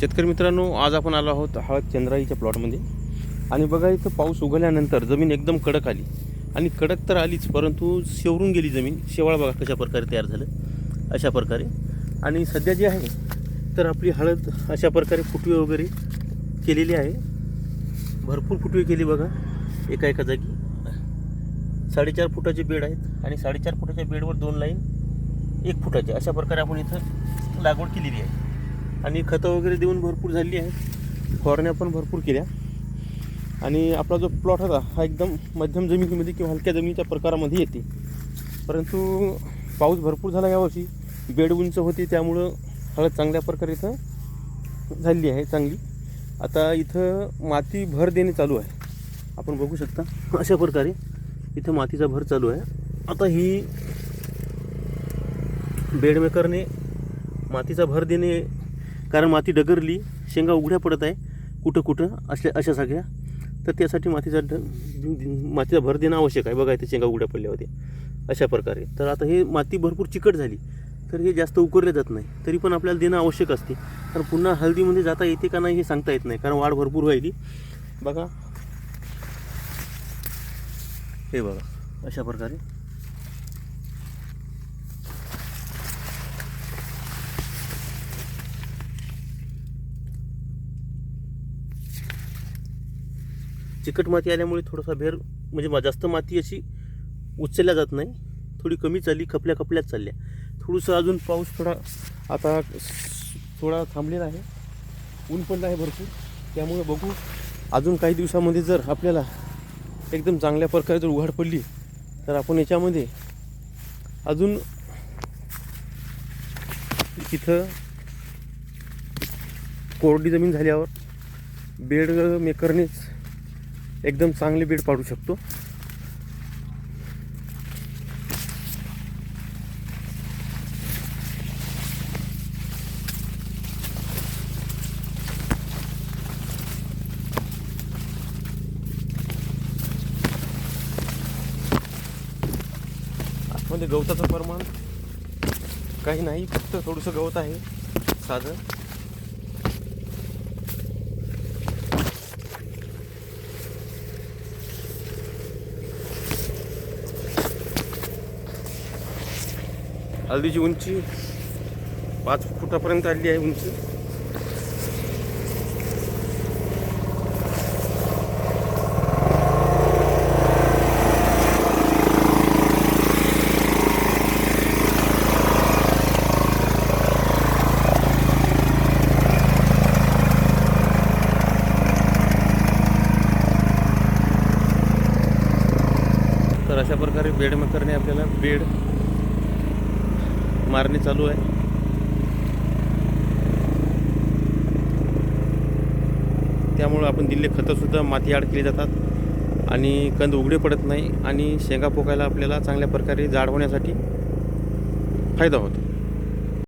शेतकरी मित्रांनो आज आपण आलो आहोत हळद चंद्राईच्या प्लॉटमध्ये. आणि बघा इथं पाऊस उघडल्यानंतर जमीन एकदम कडक आली. आणि कडक तर आलीच परंतु शेवरून गेली जमीन. शेवाळ बघा कशा प्रकारे तयार झालं. अशा प्रकारे. आणि सध्या जे आहे तर आपली हळद अशा प्रकारे फुटवे वगैरे केलेली आहे. भरपूर फुटवे केली बघा एका एका जागी. साडेचार फुटाचे बेड आहेत आणि साडेचार फुटाच्या बेडवर दोन लाईन एक फुटाचे. अशा प्रकारे आपण इथं लागवड केलेली आहे. आणि खतं वगैरे देऊन भरपूर झाली आहे. फवारण्या पण भरपूर केल्या. आणि आपला जो प्लॉट होता हा एकदम मध्यम जमिनीमध्ये किंवा हलक्या जमिनीच्या प्रकारामध्ये येते. परंतु पाऊस भरपूर झाला यावर्षी. बेड उंच होती त्यामुळं हळद चांगल्या प्रकारे इथं झालेली आहे चांगली. आता इथं माती भर देणे चालू आहे. आपण बघू शकता अशा प्रकारे इथं मातीचा भर चालू आहे. आता ही बेडमेकरने मातीचा भर देणे कारण माती डगरली शेंगा उघड्या पडत आहे. कुठं कुठं अशा अशा सगळ्या. तर त्यासाठी मातीचा ड मातीचा भर देणं आवश्यक आहे. बघा इथे शेंगा उघड्या पडल्या होत्या. अशा प्रकारे. तर आता हे माती भरपूर चिकट झाली. तर हे जास्त उकरले जात नाही. तरी पण आपल्याला देणं आवश्यक असते. कारण पुन्हा हळदीमध्ये जाता येते का नाही हे सांगता येत नाही. कारण वाढ भरपूर व्हायली. बघा. हे बघा. अशा प्रकारे चिकट माती आल्यामुळे थोडासा भेर म्हणजे मा- जास्त माती अशी उचलल्या जात नाही. थोडी कमी चालली खपल्या खपल्याच चालल्या. थोडंसं अजून पाऊस थोडा आता थोडा थांबलेला आहे. ऊन पण आहे भरपूर. त्यामुळे बघू अजून काही दिवसामध्ये जर आपल्याला एकदम चांगल्या प्रकारे जर उघाड पडली तर आपण याच्यामध्ये अजून इथं कोरडी जमीन झाल्यावर बेड मेकरनेच एकदम चांगली बीड पाडू शकतो. आतमध्ये गवताचं प्रमाण काही नाही फक्त थोडंसं गवत आहे साधं. हळदीची उंची पाच फुटापर्यंत आली आहे उंची. तर अशा प्रकारे बेड करणे आपल्याला बेड मारणे चालू आहे. त्यामुळं आपण दिलेले खतंसुद्धा माती आड केली जातात आणि कंद उघडे पडत नाही आणि शेंगा पोकायला आपल्याला चांगल्या प्रकारे जाड होण्यासाठी फायदा होतो.